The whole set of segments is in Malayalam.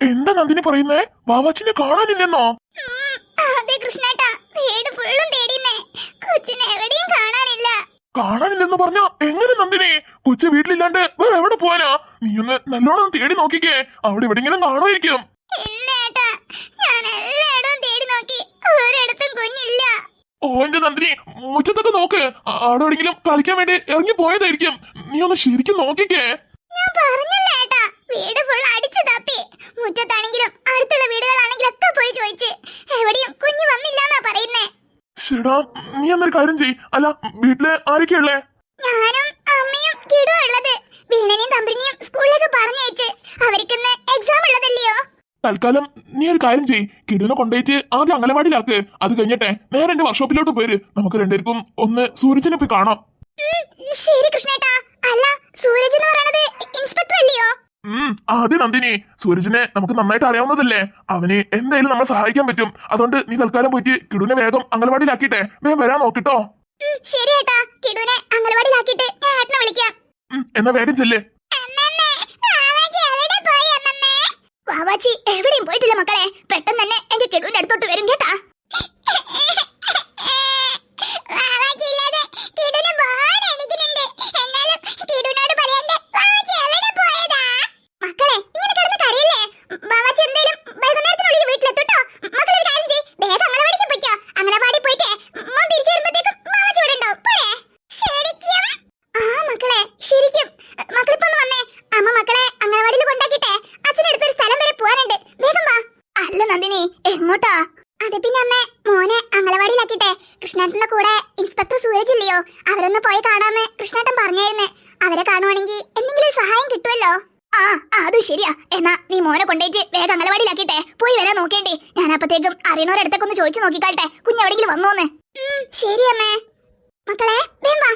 എന്താ നന്ദിനി പറയുന്നേ? വാവാച്ചിനെ കാണാനില്ലെന്നോ? അതെ കൃഷ്ണേട്ടാ. വീട് ഫുള്ളും തേടിന്നേ. കൊച്ചിനെ എവിടെയും കാണാനില്ല. കാണാനില്ലെന്ന് പറഞ്ഞ എങ്ങനെ നന്ദിനി? കൊച്ചു വീട്ടിലില്ലാണ്ട് വേറെ എവിടെ പോവാനാ? നീ ഒന്ന് നല്ലോണം തേടി നോക്കിക്കേ. അവിടെ എവിടെങ്കിലും കാണുമായിരിക്കും. ഓന്റെ നന്ദിനി മുറ്റത്തൊക്കെ നോക്ക്. അവിടെ എവിടെങ്കിലും കളിക്കാൻ വേണ്ടി ഇറങ്ങി പോയതായിരിക്കും. നീ ഒന്ന് ശരിക്കും നോക്കിക്കേ. ഞാൻ പറഞ്ഞല്ലേ ഏട്ടാ. വീട് മുറ്റത്താണെങ്കിലും അടുത്തുള്ള വീടുകളാണെങ്കിലും ഒക്കെ പോയി ചോദിച്ച്. എവിടെയും കുഞ്ഞു വന്നില്ലാന്നാ പറയുന്നേ. ശരിടാ നീ എന്നൊരു കാര്യം ചെയ് അല്ല വീട്ടിൽ ആരൊക്കെയുള്ളേ ഞാനും അമ്മയും കിടുവാ ഉള്ളത്. വീണനെയും തമ്പിനെയും സ്കൂളിലേക്ക് പറഞ്ഞയച്ച് അവർക്കിന്ന് എക്സാം ഉള്ളതല്ലയോ? തൽക്കാലം നീ ഒരു കാര്യം ചെയ് കിടുവിനെ കൊണ്ടുപോയിട്ട് ആദ്യം അംഗനവാടിയിലാക്ക്. അത് കഴിഞ്ഞിട്ടെ നേരെ എന്റെ വർക്ക്ഷോപ്പിലോട്ട് പോര്. നമുക്ക് രണ്ടുപേർക്കും ഒന്ന് സൂരജിനെ പോയി കാണാം. ശരി കൃഷ്ണേട്ടാ. അല്ല സൂരജ് എന്ന് പറയണത് ഇൻസ്പെക്ടർ അല്ലയോ ഉം അതെ നന്ദിനി സൂരജിനെ നമുക്ക് നന്നായിട്ട് അറിയാവുന്നതല്ലേ? അവനെ എന്തായാലും നമ്മളെ സഹായിക്കാൻ പറ്റും. അതുകൊണ്ട് നീ തൽക്കാലം പോയിട്ട് കിടുവിനെ വേഗം അംഗൻവാടിയിലാക്കിട്ടെ വേഗം വരാൻ നോക്കിട്ടോ. ശരി ഏട്ടാ. കിടുവിനെ അംഗനവാടിയിലാക്കിയിട്ട് ഞാൻ ഏട്ടനെ വിളിക്കാം. എന്നാ വേഗം ചെല്ലേ. വാവാച്ചി എവിടെയും പോയിട്ടില്ല മക്കളെ. പെട്ടെന്ന് തന്നെ എന്റെ കിടുവിന്റെ അടുത്തോട്ട് വരും കേട്ടാ മക്കളെ ഇങ്ങനെ കിടന്ന് കരയല്ലേ വാവാച്ചി എന്തായാലും വൈകുന്നേരത്തിനുള്ളിൽ വീട്ടിലെത്തുട്ടോ മക്കളൊരു കാര്യം ചെയ്യ് വേഗം അംഗനവാടിക്ക് പോയിക്കോ അംഗനവാടി പോയിട്ട് മോൻ തിരിച്ചു വരുമ്പോഴത്തേക്കും വാവാച്ചി ഇവിടെ ഉണ്ടാവും പോരെ ശരിക്കും ആ മക്കളെ ശരിക്കും മക്കളിപ്പോ ഒന്ന് വന്നേ അമ്മ മക്കളെ അംഗനവാടിയിൽ കൊണ്ടാക്കിട്ടെ അച്ഛനടുത്തൊരു സ്ഥലം വരെ പോവാനുണ്ട് വേഗം വാ അല്ല നന്ദിനി എങ്ങോട്ടാ അത് പിന്നെ അമ്മേ മോനെ അംഗനവാടിയിലാക്കിട്ടെ കൃഷ്ണേട്ടന്റെ കൂടെ ഇൻസ്പെക്ടർ സൂരജ് ഇല്ലയോ? അവരൊന്ന് പോയി കാണാന്ന് കൃഷ്ണേട്ടൻ പറഞ്ഞായിരുന്നു. അവരെ കാണുവാണെങ്കിൽ എന്തെങ്കിലും സഹായം കിട്ടുമല്ലോ ആ അത് ശരിയാ. എന്നാ നീ മോനെ കൊണ്ടേറ്റ് വേഗം അംഗനവാടിയിലാക്കിട്ടെ പോയി വരാൻ നോക്കേണ്ടി. ഞാൻ അപ്പത്തേക്കും അറിയണോരടുത്തൊക്കെ ഒന്ന് ചോദിച്ചു നോക്കിക്കാട്ടെ. കുഞ്ഞെവിടെങ്കിലും വന്നോന്ന്. ശരി അമ്മേ. മക്കളെ വേം വാ.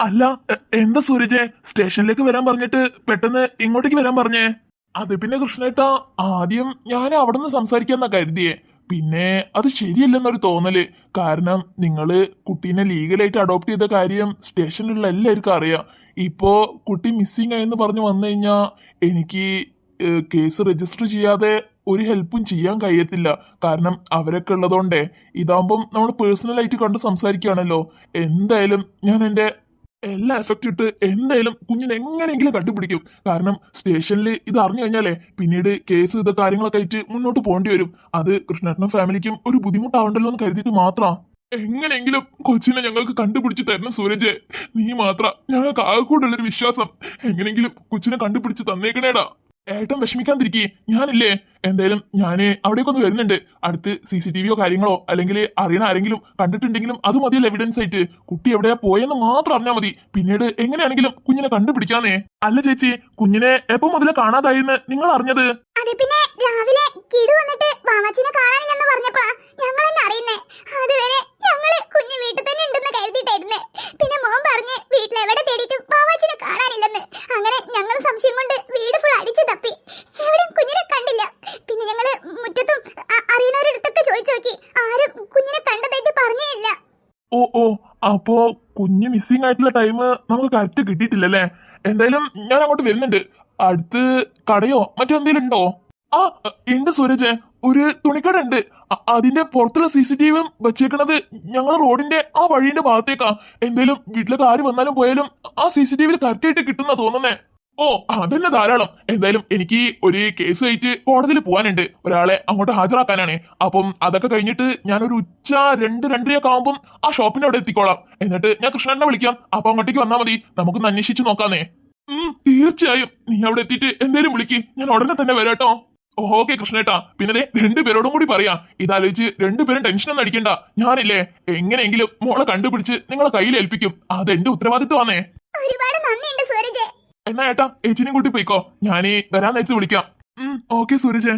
അല്ല എന്താ സൂരജെ? സ്റ്റേഷനിലേക്ക് വരാൻ പറഞ്ഞിട്ട് പെട്ടെന്ന് ഇങ്ങോട്ടേക്ക് വരാൻ പറഞ്ഞേ. അത് പിന്നെ കൃഷ്ണേട്ടാ ആദ്യം ഞാൻ അവിടെ നിന്ന് സംസാരിക്കാന്നാ കരുതിയേ. പിന്നെ അത് ശരിയല്ലെന്നൊരു തോന്നൽ. കാരണം നിങ്ങൾ കുട്ടീനെ ലീഗലായിട്ട് അഡോപ്റ്റ് ചെയ്ത കാര്യം സ്റ്റേഷനിലുള്ള എല്ലാവർക്കും അറിയാം. ഇപ്പോ കുട്ടി മിസ്സിംഗ് ആയെന്ന് പറഞ്ഞു വന്നു കഴിഞ്ഞാ എനിക്ക് കേസ് രജിസ്റ്റർ ചെയ്യാതെ ഒരു ഹെൽപ്പും ചെയ്യാൻ കഴിയത്തില്ല. കാരണം അവരൊക്കെ ഉള്ളതുകൊണ്ടേ. ഇതാകുമ്പം നമ്മൾ പേഴ്സണലായിട്ട് കണ്ട് സംസാരിക്കുകയാണല്ലോ. എന്തായാലും ഞാൻ എന്റെ എല്ലാ എഫക്റ്റ് ഇട്ട് എന്തായാലും കുഞ്ഞിനെ എങ്ങനെയെങ്കിലും കണ്ടുപിടിക്കും. കാരണം സ്റ്റേഷനിൽ ഇത് അറിഞ്ഞു കഴിഞ്ഞാലേ പിന്നീട് കേസ് ഇത് കാര്യങ്ങളൊക്കെ ആയിട്ട് മുന്നോട്ട് പോകേണ്ടി വരും. അത് കൃഷ്ണേട്ടനും ഫാമിലിക്കും ഒരു ബുദ്ധിമുട്ടാവണ്ടല്ലോ എന്ന് കരുതിയിട്ട് മാത്രം. എങ്ങനെയെങ്കിലും കൊച്ചിനെ ഞങ്ങൾക്ക് കണ്ടുപിടിച്ച് തരണം സൂരജ്. നീ മാത്ര ഞങ്ങൾക്ക് ആകെക്കൂടുള്ളൊരു വിശ്വാസം. എങ്ങനെയെങ്കിലും കൊച്ചിനെ കണ്ടുപിടിച്ച് തന്നേക്കണേടാ. ഏട്ടൻ വിഷമിക്കാതിരിക്കേ ഞാനില്ലേ? എന്തായാലും ഞാൻ അവിടേക്കൊന്ന് വരുന്നുണ്ട്. അടുത്ത് സി സി ടി വിയോ കാര്യങ്ങളോ അല്ലെങ്കിൽ അറിയണ ആരെങ്കിലും കണ്ടിട്ടുണ്ടെങ്കിലും അത് മതിയല്ല എവിഡൻസ് ആയിട്ട്. കുട്ടി എവിടെയാ പോയെന്ന് മാത്രം അറിഞ്ഞാൽ മതി. പിന്നീട് എങ്ങനെയാണെങ്കിലും കുഞ്ഞിനെ കണ്ടുപിടിക്കാന്നേ. അല്ല ചേച്ചി കുഞ്ഞിനെ എപ്പോ മുതലേ കാണാതായിന്ന് നിങ്ങൾ അറിഞ്ഞത്? പിന്നെ രാവിലെ കിടു വന്നിട്ട് കാണാനില്ലെന്ന് പറഞ്ഞപ്പോഴാ ഞങ്ങൾ തന്നെ അറിയുന്നേ. അതുവരെ ഞങ്ങൾ കുഞ്ഞ് വീട്ടിൽ തന്നെ ഉണ്ടെന്ന് കരുതിയിട്ടായിരുന്നേ. പിന്നെ മോൻ പറഞ്ഞ് വീട്ടിലെവിടെ തേടിയിട്ടും അപ്പോ കുഞ്ഞ് മിസ്സിംഗ് ആയിട്ടുള്ള ടൈം നമുക്ക് കറക്റ്റ് കിട്ടിയിട്ടില്ലല്ലേ? എന്തായാലും ഞാൻ അങ്ങോട്ട് വരുന്നുണ്ട്. അടുത്ത് കടയോ മറ്റോ എന്തെങ്കിലും ഉണ്ടോ? ആ ഉണ്ട് സൂരജ്. ഒരു തുണിക്കട ഉണ്ട് അതിന്റെ പുറത്തുള്ള സി സി ടി വിയും വെച്ചേക്കണത് ഞങ്ങൾ റോഡിന്റെ ആ വഴിന്റെ ഭാഗത്തേക്കാ. എന്തായാലും വീട്ടിലേക്ക് ആര് വന്നാലും പോയാലും ആ സി സി ടി വിയിൽ കറക്റ്റ് ആയിട്ട് കിട്ടുന്ന തോന്നുന്നേ. ഓ അതന്നെ ധാരാളം. എന്തായാലും എനിക്ക് ഒരു കേസ് ആയിട്ട് കോടതിയിൽ പോകാനുണ്ട് ഒരാളെ അങ്ങോട്ട് ഹാജരാക്കാനാണ്. അപ്പം അതൊക്കെ കഴിഞ്ഞിട്ട് ഞാനൊരു ഉച്ച രണ്ട് രണ്ടരയൊക്കെ ആകുമ്പം ആ ഷോപ്പിന്റെ അവിടെ എത്തിക്കോളാം. എന്നിട്ട് ഞാൻ കൃഷ്ണനെ വിളിക്കാം. അപ്പൊ അങ്ങോട്ടേക്ക് വന്നാൽ മതി. നമുക്കൊന്ന് അന്വേഷിച്ചു നോക്കാന്നേ. ഉം തീർച്ചയായും. നീ അവിടെ എത്തിയിട്ട് എന്തേലും വിളിക്ക്. ഞാൻ ഉടനെ തന്നെ വരാട്ടോ ഓക്കെ കൃഷ്ണേട്ടാ. പിന്നെ രണ്ടുപേരോടും കൂടി പറയാം. ഇതാലോചിച്ച് രണ്ടുപേരും ടെൻഷനൊന്നും അടിക്കണ്ട. ഞാനില്ലേ എങ്ങനെയെങ്കിലും മോളെ കണ്ടുപിടിച്ച് നിങ്ങളെ കയ്യിൽ ഏൽപ്പിക്കും. അത് എന്റെ ഉത്തരവാദിത്വമാണേ എന്നാ ഏട്ടാ ഏച്ചിനെയും കൂട്ടി പോയിക്കോ. ഞാനീ വരാൻ നേരത്ത് വിളിക്കാം. ഉം ഓക്കെ സൂരജ്